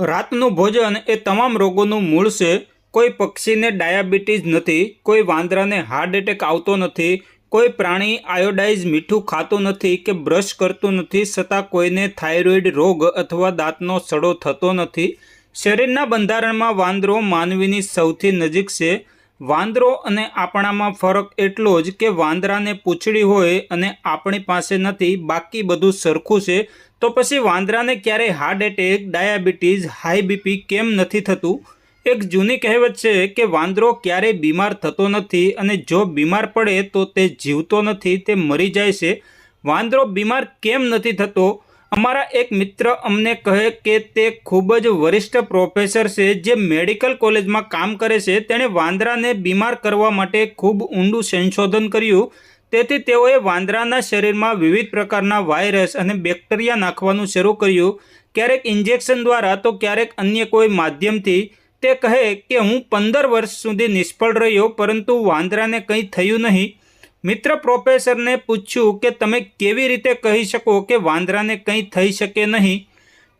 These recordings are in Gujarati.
રાતનું ભોજન એ તમામ રોગોનું મૂળ છે. કોઈ પક્ષીને ડાયાબિટીસ નથી, કોઈ વાંદરાને હાર્ટ એટેક આવતો નથી, કોઈ પ્રાણી આયોડાઇઝ મીઠું ખાતું નથી કે બ્રશ કરતું નથી છતાં કોઈને થાઇરોઇડ રોગ અથવા દાંતનો સડો થતો નથી. શરીરના બંધારણમાં વાંદરો માનવીની સૌથી નજીક છે. વાંદરો અને આપણામાં ફરક એટલો જ કે વાંદરાને પૂંછડી હોય અને આપણી પાસે નથી, બાકી બધું સરખું છે, તો પછી વાંદરાને ક્યારેય heart attack diabetes high BP કેમ નથી થતું? એક જૂની કહેવત છે કે વાંદરો ક્યારેય બીમાર થતો નથી અને જો બીમાર પડે તો તે જીવતો નથી, તે મરી જાય છે. વાંદરો બીમાર કેમ નથી થતો? અમારા એક મિત્ર અમને કહે કે તે ખૂબ જ વરિષ્ઠ પ્રોફેસર છે જે મેડિકલ કોલેજમાં કામ કરે છે. તેણે વાંદરાને બીમાર કરવા માટે ખૂબ ઊંડું સંશોધન કર્યું. તેથી તેઓએ વાંદરાના શરીરમાં વિવિધ પ્રકારના વાયરસ અને બેક્ટેરિયા નાખવાનું શરૂ કર્યું. ક્યારેક ઇન્જેક્શન દ્વારા તો ક્યારેક અન્ય કોઈ માધ્યમથી. તે કહે કે હું પંદર વર્ષ સુધી નિષ્ફળ રહ્યો, પરંતુ વાંદરાને કંઈ થયું નહીં. મિત્ર પ્રોફેસરને પૂછ્યું કે તમે કેવી રીતે કહી શકો કે વાંદરાને કંઈ થઈ શકે નહીં?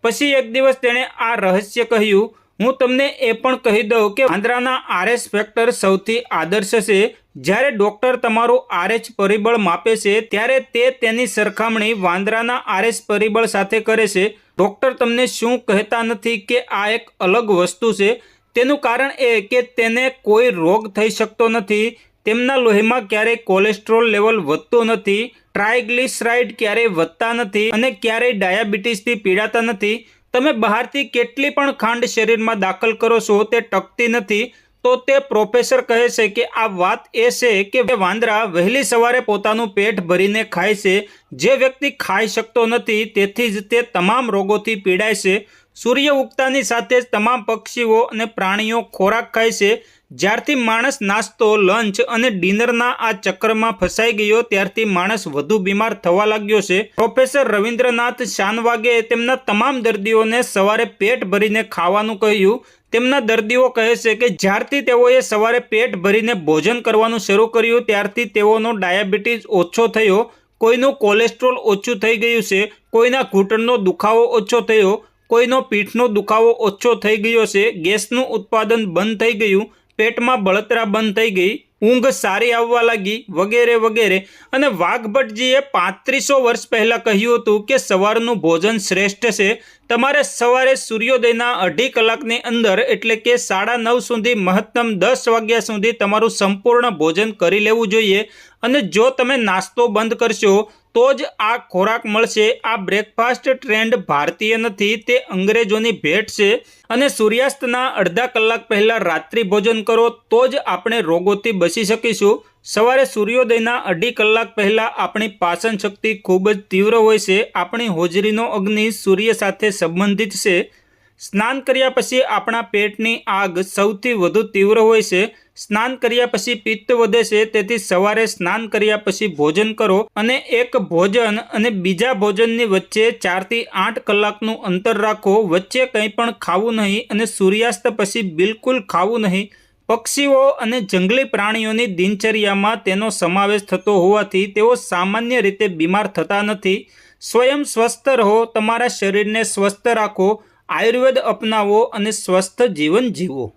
પછી એક દિવસ તેણે આ રહસ્ય કહ્યું, હું તમને એ પણ કહી દઉં કે વાંદરાના આરએસ ફેક્ટર સૌથી આદર્શ છે. જ્યારે ડૉક્ટર તમારું આરએચ પરિબળ માપે છે, ત્યારે તે તેની સરખામણી વાંદરાના આરએસ પરિબળ સાથે કરે છે. ડૉક્ટર તમને શું કહેતા નથી કે આ એક અલગ વસ્તુ છે? તેનું કારણ એ કે તેને કોઈ રોગ થઈ શકતો નથી. તેમના લોહીમાં ક્યારેય કોલેસ્ટ્રોલ લેવલ વધતું નથી ટ્રાયગ્લિસરાઇડ ક્યારેય વધતા નથી અને ક્યારેય ડાયાબિટીસથી પીડાતા નથી. તમે બહારથી કેટલી પણ ખાંડ શરીરમાં દાખલ કરો છો તે ટકતી નથી. તો તે પ્રોફેસર કહે છે કે આ વાત એ છે કે વાંદરા વહેલી સવારે પોતાનું પેટ ભરીને ખાય છે. જે વ્યક્તિ ખાઈ શકતો નથી, તેથી જ તે તમામ રોગોથી પીડાય છે. સૂર્ય ઉગતાની સાથે જ તમામ પક્ષીઓ અને પ્રાણીઓ ખોરાક ખાય છે. જ્યારથી માણસ નાસ્તો, લંચ અને ડિનરના આ ચક્રમાં ફસાઈ ગયો, ત્યારથી માણસ વધુ બીમાર થવા લાગ્યો છે. પ્રોફેસર રવિન્દ્રનાથ શાનવાગે તેમના તમામ દર્દીઓને સવારે પેટ ભરીને ખાવાનું કહ્યું. તેમના દર્દીઓ કહે છે કે જ્યારથી તેઓએ સવારે પેટ ભરીને ભોજન કરવાનું શરૂ કર્યું, ત્યારથી તેઓનો ડાયાબિટીસ ઓછો થયો. કોઈનું કોલેસ્ટ્રોલ ઓછું થઈ ગયું છે, કોઈના ઘૂંટણનો દુખાવો ઓછો થયો. કોઈનો પીઠનો દુખાવો ઓછો થઈ ગયો છે, ગેસનું ઉત્પાદન બંધ થઈ ગયું, પેટમાં બળતરા બંધ થઈ ગઈ, ઊંઘ સારી આવવા લાગી, વગેરે વગેરે. અને વાઘભટજીએ પાંત્રીસો વર્ષ પહેલાં કહ્યું હતું કે સવારનું ભોજન શ્રેષ્ઠ છે. તમારે સવારે સૂર્યોદયના અઢી કલાકની અંદર, એટલે કે સાડા નવ સુધી, મહત્તમ દસ વાગ્યા સુધી તમારું સંપૂર્ણ ભોજન કરી લેવું જોઈએ. અને જો તમે નાસ્તો બંધ કરશો તો જ આ ખોરાક મળશે. આ બ્રેકફાસ્ટ ટ્રેન્ડ ભારતીય નથી, તે અંગ્રેજોની ભેટ છે. અને સૂર્યાસ્તના અડધા કલાક પહેલાં રાત્રિ ભોજન કરો, તો જ આપણે રોગોથી બચી શકીશું. સવારે સૂર્યોદયના અઢી કલાક પહેલાં આપણી પાચન શક્તિ ખૂબ જ તીવ્ર હોય છે. આપણી હોજરીનો અગ્નિ સૂર્ય સાથે સંબંધિત છે. સ્નાન કર્યા પછી આપણા પેટની આગ સૌથી વધુ તીવ્ર હોય છે. સ્નાન કર્યા પછી પિત્ત વધે છે, તેથી સવારે સ્નાન કર્યા પછી ભોજન કરો અને એક ભોજન અને બીજા ભોજનની વચ્ચે ચારથી આઠ કલાકનું અંતર રાખો. વચ્ચે કંઈ પણ ખાવું નહીં અને સૂર્યાસ્ત પછી બિલકુલ ખાવું નહીં. પક્ષીઓ અને જંગલી પ્રાણીઓની દિનચર્યામાં તેનો સમાવેશ થતો હોવાથી તેઓ સામાન્ય રીતે બીમાર થતા નથી. સ્વયં સ્વસ્થ રહો, તમારા શરીરને સ્વસ્થ રાખો આયુર્વેદ અપનાવો અને સ્વસ્થ જીવન જીવો.